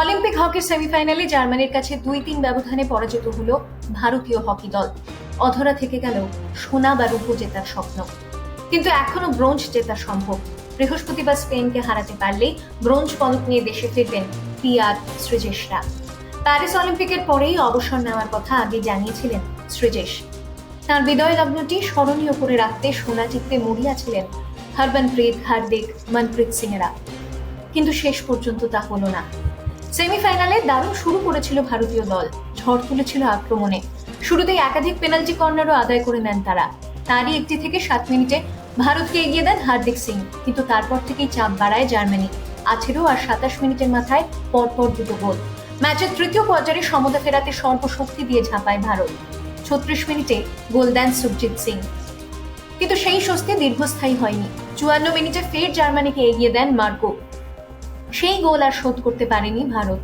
Olympic হকির সেমিফাইনালে জার্মানির কাছে দুই তিন ব্যবধানে পরাজিত হলো ভারতীয় হকি দল। অধরা থেকে গেল সোনা বা রূপো জেতার স্বপ্ন। কিন্তু এখনও ব্রোঞ্জ জেতা সম্ভব। বৃহস্পতিবার স্পেনকে হারাতে পারলেই ব্রোঞ্জ পদক নিয়ে দেশে ফিরবেন পি পিয়ার সৃজেশরা প্যারিস অলিম্পিকের পরেই অবসর নেওয়ার কথা আগে জানিয়েছিলেন সৃজেশ তার বিদয় লগ্নটি স্মরণীয় করে রাখতে সোনা জিততে মরিয়া ছিলেন হরবনপ্রীত হার্দিক, মনপ্রীত সিংরা। কিন্তু শেষ পর্যন্ত তা হলো না। সেমিফাইনালে দারুণ শুরু করেছিল ভারতীয় দল। ঝড় তুলেছিল আক্রমণে। শুরুতেই একাধিক পেনাল্টি কর্নারও আদায় করে নেন তারা। তারই একটি থেকে সাত মিনিটে ভারতকে এগিয়ে দেন হার্দিক সিং। কিন্তু তারপর থেকেই চাপ বাড়ায় জার্মানি। আঠেরো আর সাতাশ মিনিটের মাথায় পরপর দুটো গোল। ম্যাচের তৃতীয় পর্যায়ে সমতা ফেরাতে সর্বশক্তি দিয়ে ঝাঁপায় ভারত। ছত্রিশ মিনিটে গোল দেন সুখজিৎ সিং। কিন্তু সেই স্বস্তি দীর্ঘস্থায়ী হয়নি। চুয়ান্ন মিনিটে ফের জার্মানিকে এগিয়ে দেন মার্কো। সেই গোল আর শোধ করতে পারেনি ভারত।